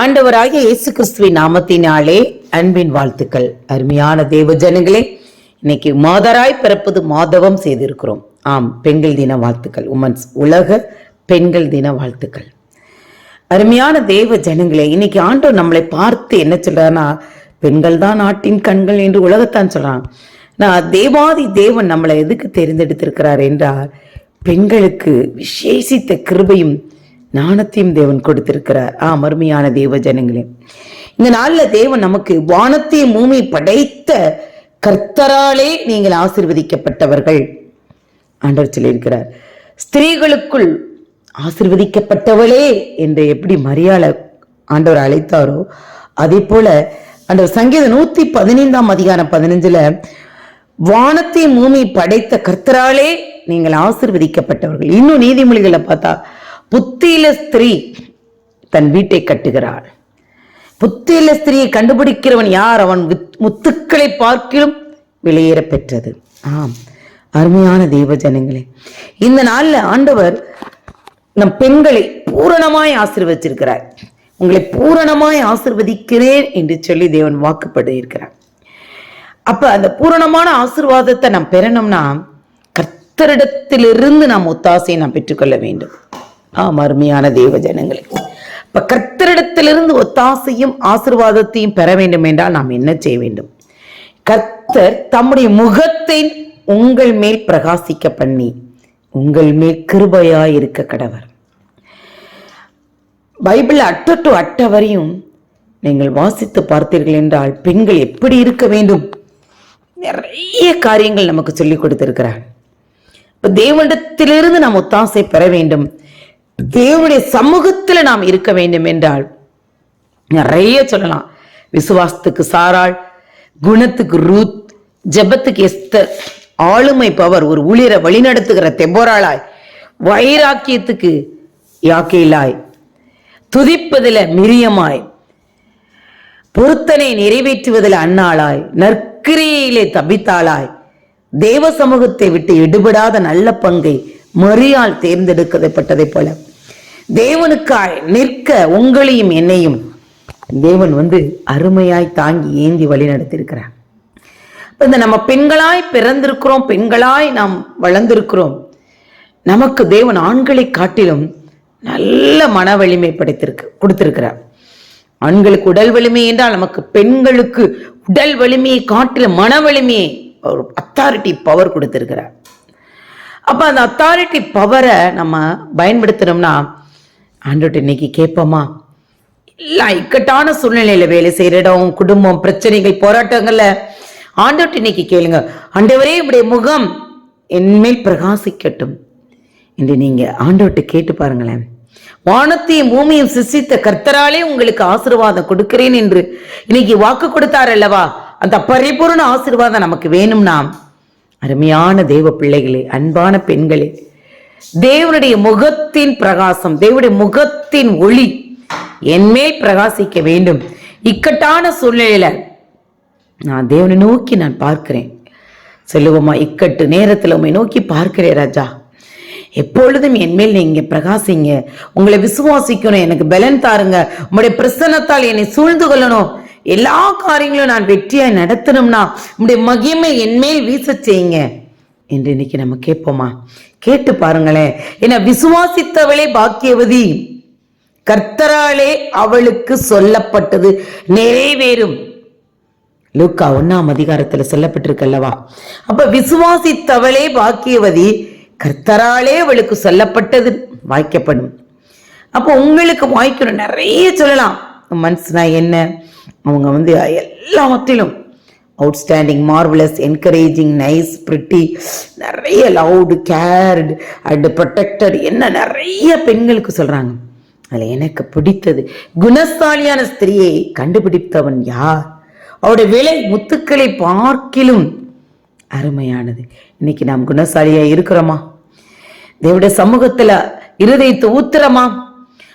ஆண்டவராகிய இயேசு கிறிஸ்துவின் நாமத்தினாலே அன்பின் வாழ்த்துக்கள். அருமையான தேவ ஜனங்களே இன்னைக்கு மாதராய் பிறப்பது மாதவம் செய்திருக்கிறோம். ஆம் பெண்கள் தின வாழ்த்துக்கள். உமன்ஸ் உலக பெண்கள் தின வாழ்த்துக்கள். அருமையான தேவ ஜனங்களே இன்னைக்கு ஆண்டவர் நம்மளை பார்த்து என்ன சொல்றாருன்னா பெண்கள் தான் நாட்டின் கண்கள் என்று உலகத்தான் சொல்றான். நான் தேவாதி தேவன் நம்மளை எதுக்கு தெரிந்தெடுத்திருக்கிறார் என்றால் பெண்களுக்கு விசேஷித்த கிருபையும் ஞானத்தையும் தேவன் கொடுத்திருக்கிறார். ஆ அருமையான தேவ ஜனங்களே. இந்த நாள்ல தேவன் நமக்கு வானத்தையும் பூமி படைத்த கர்த்தராலே நீங்கள் ஆசிர்வதிக்கப்பட்டவர்கள். ஆண்டவர் சொல்லியிருக்கிறார். ஸ்திரீகளுக்குள் ஆசிர்வதிக்கப்பட்டவளே என்று எப்படி மரியாதை ஆண்டவர் அழைத்தாரோ அதே போல ஆண்டவர் சங்கீத நூத்தி பதினைந்தாம் அதிகாரம் பதினஞ்சுல வானத்தை பூமி படைத்த கர்த்தராலே நீங்கள் ஆசிர்வதிக்கப்பட்டவர்கள். இன்னும் நீதிமொழிகளை பார்த்தா புத்தியில ஸ்திரீ தன் வீட்டை கட்டுகிறாள். புத்தியில ஸ்திரீயை கண்டுபிடிக்கிறவன் யார்? அவன் முத்துக்களை பார்க்கிலும் வெளியேற பெற்றது. ஆம் அருமையான தெய்வ ஜனங்களே இந்த நாளில் ஆண்டவர் நம் பெண்களை பூரணமாய் ஆசீர்வதிச்சிருக்கிறார் உங்களை பூரணமாய் ஆசிர்வதிக்கிறேன் என்று சொல்லி தேவன் வாக்குப்படு இருக்கிறார் அப்ப அந்த பூரணமான ஆசிர்வாதத்தை நாம் பெறணும்னா கர்த்தரிடத்திலிருந்து நாம் ஒத்தாசையை நாம் பெற்றுக்கொள்ள வேண்டும். ஆம் அருமையான தேவ ஜனங்களே. இப்ப கர்த்தரிடத்திலிருந்து ஒத்தாசையும் ஆசீர்வாதத்தையும் பெற வேண்டும் என்றால் நாம் என்ன செய்ய வேண்டும்? கர்த்தர் தம்முடைய முகத்தை உங்கள் மேல் பிரகாசிக்க பண்ணி உங்கள் மேல் கிருபையா இருக்க கடவர். பைபிள் அட்ட டு அட்ட வரையும் நீங்கள் வாசித்து பார்த்தீர்கள் என்றால் பெண்கள் எப்படி இருக்க வேண்டும்? நிறைய காரியங்கள் நமக்கு சொல்லிக் கொடுத்திருக்கிறார். இப்போ தேவனிடத்திலிருந்து நாம் ஒத்தாசை பெற வேண்டும். தேவனுடைய சமூகத்துல நாம் இருக்க வேண்டும் என்றால் நிறைய சொல்லலாம். விசுவாசத்துக்கு சாராள் குணத்துக்கு ரூத் ஜெபத்துக்கு எஸ்தர் ஆளுமை பவர் ஒரு ஊழியரை வழிநடத்துகிற தெம்போராளாய் வைராக்கியத்துக்கு யாக்கையிலாய் துதிப்பதில் மிரியமாய் பொருத்தனை நிறைவேற்றுவதில் அன்னாளாய் நற்கிரியிலே தபித்தாளாய் தேவ சமூகத்தை விட்டு எடுபடாத நல்ல பங்கை மறியால் தேர்ந்தெடுக்கப்பட்டதைப் போல. தேவனுக்காய் நிற்க உங்களையும் என்னையும். தேவன் வந்து அருமையாய் தாங்கி ஏந்தி வழி நடத்தியிருக்கிறார். இப்போ இந்த நம்ம பெண்களாய் பிறந்திருக்கிறோம் பெண்களாய் நாம் வளர்ந்திருக்கிறோம். நமக்கு தேவன் ஆண்களை காட்டிலும் நல்ல மன வலிமை படைத்திருக்கு கொடுத்திருக்கிறார். ஆண்களுக்கு உடல் வலிமை என்றால் நமக்கு பெண்களுக்கு உடல் வலிமையை காட்டிலும் மன வலிமையை ஒரு அத்தாரிட்டி பவர் கொடுத்திருக்கிறார். அப்போ அந்த அத்தாரிட்டி பவரை நம்ம பயன்படுத்தினோம்னா ஆண்டோட்ட இன்னைக்கு கேட்போமா? எல்லா இக்கட்டான சூழ்நிலையில வேலை செய்யற இடம் குடும்பம் பிரச்சனைகள் போராட்டங்கள்ல ஆண்டோட்ட இன்னைக்கு கேளுங்க. ஆண்டவரே இப்படிய முகம் என்மேல் பிரகாசிக்கட்டும் என்று நீங்க ஆண்டவர்கிட்ட கேட்டு பாருங்களேன். வானத்தையும் பூமியும் சிசித்த கர்த்தராலே உங்களுக்கு ஆசீர்வாதம் கொடுக்கிறேன் என்று இன்னைக்கு வாக்கு கொடுத்தார் அல்லவா? அந்த பரிபூர்ண ஆசீர்வாதம் நமக்கு வேணும்னா அருமையான தெய்வ பிள்ளைகளே அன்பான பெண்களே தேவனுடைய முகத்தின் பிரகாசம் தேவனுடைய முகத்தின் ஒளி என்மேல் பிரகாசிக்க வேண்டும். இக்கட்டான சூழ்நிலையில நான் தேவனை நோக்கி நான் பார்க்கிறேன். சொல்லுவோமா இக்கட்டு நேரத்துல உண்மை நோக்கி பார்க்கிறேன் ராஜா. எப்பொழுதும் என்மேல் நீங்க பிரகாசிங்க. உங்களை விசுவாசிக்கணும் எனக்கு பலன் தாருங்க. உங்களுடைய பிரசன்னத்தால் என்னை சூழ்ந்து கொள்ளணும். எல்லா காரியங்களும் நான் வெற்றியாய் நடத்தணும்னா உங்களுடைய மகிமை என்மேல் வீச செய்யுங்க. என்று இன்னைக்கு நம்ம கேட்போமா? கேட்டு பாருங்களேன். என விசுவாசித்தவளே பாக்கியவதி கர்த்தராலே அவளுக்கு சொல்லப்பட்டது நிறைவேறும். லூக்கா ஒன்னாம் அதிகாரத்துல சொல்லப்பட்டிருக்கல்லவா? அப்ப விசுவாசித்தவளே பாக்கியவதி கர்த்தராலே அவளுக்கு சொல்லப்பட்டது வாய்க்கப்படும். அப்போ உங்களுக்கு வாய்க்கணும். நிறைய சொல்லலாம். மனசுனா என்ன? அவங்க வந்து எல்லாவற்றிலும் outstanding marvellous encouraging nice pretty நிறைய லவுடு கேர்டு அண்டு ப்ரொடெக்டட் என்ன நிறைய பெண்களுக்கு சொல்கிறாங்க அதில் எனக்கு பிடித்தது குணசாலியான ஸ்திரியை கண்டுபிடித்தவன் யார்? அவருடைய விலை முத்துக்களை பார்க்கிலும் அருமையானது. இன்னைக்கு நாம் குணசாலியாக இருக்கிறோமா? தேவடைய சமூகத்தில் இருதயத்தை ஊத்துறமா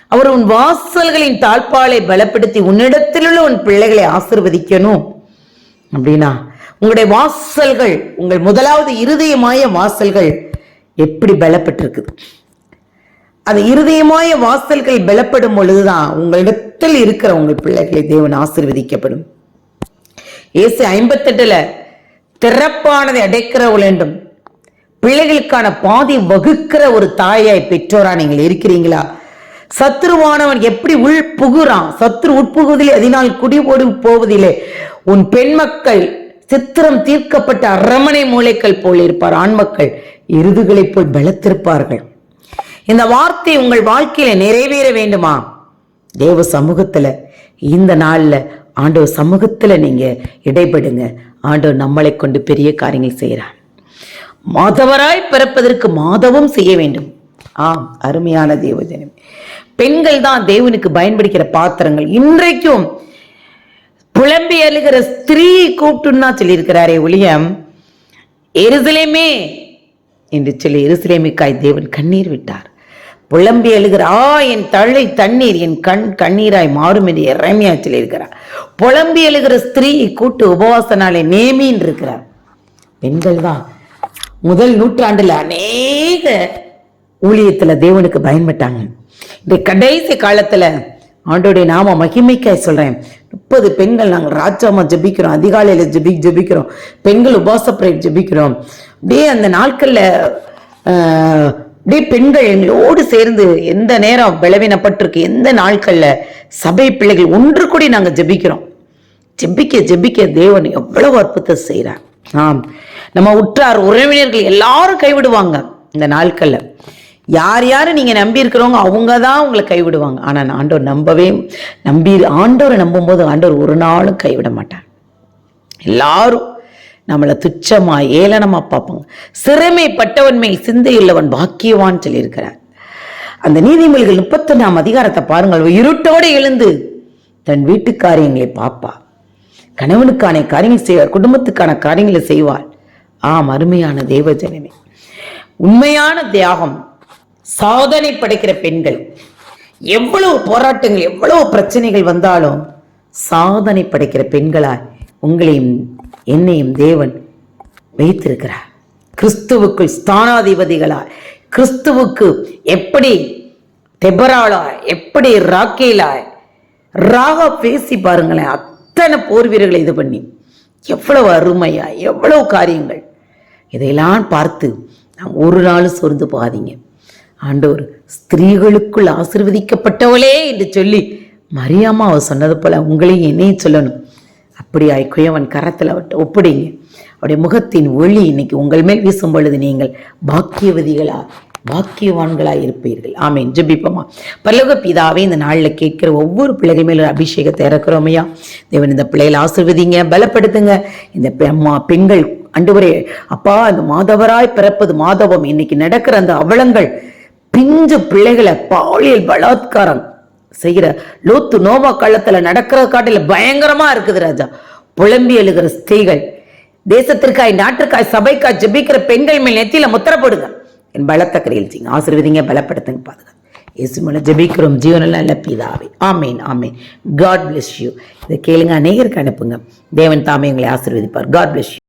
அவர் உன் வாசல்களின் தாழ்பாலை பலப்படுத்தி உன்னிடத்திலுள்ள உன் பிள்ளைகளை ஆசிர்வதிக்கணும். அப்படின்னா உங்களுடைய வாசல்கள் உங்கள் முதலாவது இருதயமாய வாசல்கள் எப்படி பலப்பட்டிருக்குது? அது இருதயமாய வாசல்கள் பலப்படும் பொழுதுதான் உங்களிடத்தில் இருக்கிற உங்கள் பிள்ளைகளை தேவன் ஆசிர்வதிக்கப்படும். ஏசு ஐம்பத்தெட்டுல திறப்பானதை அடைக்கிற வேண்டும் பிள்ளைகளுக்கான பாதி வகுக்கிற ஒரு தாயாய் பெற்றோரா நீங்கள் இருக்கிறீங்களா? சத்ருவானவன் எப்படி உள் புகுறான்? சத்ரு உட்புகுவதிலே அதனால் குடிபோடு போவதிலே உன் பெண் மக்கள் சித்திரம் தீர்க்கப்பட்ட அரமனை மூளைக்கள் போல் இருப்பார். ஆண் மக்கள் எருதுகளைப் போல் பலத்திருப்பார்கள் இந்த வார்த்தை உங்கள் வாழ்க்கையில நிறைவேற வேண்டுமா? தேவ சமூகத்துல இந்த நாள்ல ஆண்டவர் சமூகத்துல நீங்க இடைபடுங்க. ஆண்டவர் நம்மளை கொண்டு பெரிய காரியங்கள் செய்கிறார். மாதவராய் பிறப்பதற்கு மாதவும் செய்ய வேண்டும். ஆம் அருமையான தேவஜனம். பெண்கள் தான் தேவனுக்கு பயன்படுகிற பாத்திரங்கள். இன்றைக்கும் புலம்பி அழுகிற ஸ்திரீ கூப்பிட்டுன்னா சொல்லியிருக்கிறாரே ஒளியம் எருசலேமே என்று சொல்லி எருசலேமிக்காய் தேவன் கண்ணீர் விட்டார். புலம்பி எழுகிற ஆ என் தழை தண்ணீர் என் கண் கண்ணீராய் மாறும் என்று இறைமையா சொல்லியிருக்கிறார். புலம்பி எழுகிற ஸ்திரீ கூட்டு உபவாச நாளை நேமின்னு இருக்கிறார். பெண்கள் தான் முதல் நூற்றாண்டுல அநேக ஊழியத்துல தேவனுக்கு பயன்பட்டாங்க. இந்த கடைசி காலத்துல ஆண்டோடைய நாம மகிமைக்காய் சொல்றேன். முப்பது பெண்கள் நாங்கள் ராஜாமா ஜெபிக்கிறோம் அதிகாலையில ஜபி ஜெபிக்கிறோம் பெண்கள் உபாச பிரேட் ஜெபிக்கிறோம். அப்படியே அந்த நாட்கள்ல ஆஹ், அப்படியே பெண்கள் எங்களோடு சேர்ந்து எந்த நேரம் பலவீனப்பட்டிருக்கு எந்த நாட்கள்ல சபை பிள்ளைகள் ஒன்று கூடி நாங்க ஜெபிக்கிறோம். ஜெபிக்க ஜெபிக்க தேவன் எவ்வளவு அற்புதம் செய்கிறார் ஆம். நம்ம உற்றார் உறவினர்கள் எல்லாரும் கைவிடுவாங்க இந்த நாட்கள்ல. யார் யாரை நீங்கள் நம்பியிருக்கிறவங்க அவங்க தான் உங்களை கைவிடுவாங்க. ஆனால் நான் ஆண்டவர் நம்பவே நம்பி ஆண்டவரை நம்பும்போது ஆண்டவர் ஒரு நாளும் கைவிட மாட்டார். எல்லாரும் நம்மளை துச்சமாக ஏளனமாக பார்ப்பாங்க. சிறுமைப்பட்டவன் மேல் சிந்தையுள்ளவன் பாக்கியவான் சொல்லியிருக்கிறார். அந்த நீதிமொழிகள் முப்பத்தொன்னாம் அதிகாரத்தை பாருங்கள். இருட்டோடு எழுந்து தன் வீட்டு காரியங்களை பார்ப்பா. கணவனுக்கான காரியங்கள் செய்வார் குடும்பத்துக்கான காரியங்களை செய்வார். ஆம் அருமையான தேவஜனமே. உண்மையான தியாகம் சாதனை படைக்கிற பெண்கள். எவ்வளவு போராட்டங்கள் எவ்வளவு பிரச்சனைகள் வந்தாலும் சாதனை படைக்கிற பெண்களாய் உங்களையும் என்னையும் தேவன் வைத்திருக்கிறார். கிறிஸ்துவுக்குள் ஸ்தானாதிபதிகளாய் கிறிஸ்துவுக்கு எப்படி தெபராளா எப்படி ராக்கேலா ராக பேசி பாருங்களேன் அத்தனை போர் வீரர்களை இது பண்ணி. எவ்வளவு அருமையா எவ்வளவு காரியங்கள். இதையெல்லாம் பார்த்து நாம் ஒரு நாளும் சொர்ந்து போகாதீங்க. ஆண்டவர் ஸ்திரீகளுக்குள் ஆசிர்வதிக்கப்பட்டவளே என்று சொல்லி மரியாமா அவ சொன்னது போல உங்களையும் என்னையும் சொல்லணும். அப்படியாய் குயவன் கரத்தில் அவட்ட ஒப்பிடுங்க. அவருடைய முகத்தின் ஒளி இன்னைக்கு உங்கள் மேல் வீசும் பொழுது நீங்கள் பாக்கியவதிகளா பாக்கியவான்களாக இருப்பீர்கள். ஆமேன். ஜபிப்போமா. பல்லவ பிதாவே இந்த நாளில் கேட்கிற ஒவ்வொரு பிள்ளைகள் மேலும் அபிஷேகத்தை இறக்குறோமையா? தேவன் இந்த பிள்ளைகளை ஆசிர்வதிங்க பலப்படுத்துங்க. இந்த அம்மா பெண்கள் அண்டுவரே அப்பா இந்த மாதவராய் பிறப்பது மாதவம். இன்னைக்கு நடக்கிற அந்த அவலங்கள் பிஞ்சு பிள்ளைகளை பாலியல் பலாத்காரம் செய்கிற லோத்து நோவா கள்ளத்துல நடக்கிற காட்டில பயங்கரமா இருக்குது ராஜா. புலம்பி எழுகிற ஸ்திரீகள் தேசத்திற்காய் நாட்டிற்காய் சபைக்காய் ஜெபிக்கிற பெண்கள் மேல் நெத்தியில முத்திரப்படுங்க என் பலத்த கரையில் செய்யுங்க ஆசிர்வதிங்க பலப்படுத்துங்க பாதுகாத்து இயேசு மேல ஜெபிக்கிறோம். ஜீவனில் நல்ல பிதாவே. ஆமேன் ஆமேன். காட் bless யூ இதை கேளுங்க அநேகருக்கு அனுப்புங்க. தேவன் தாமே உங்களை ஆசிர்வதிப்பார். God bless you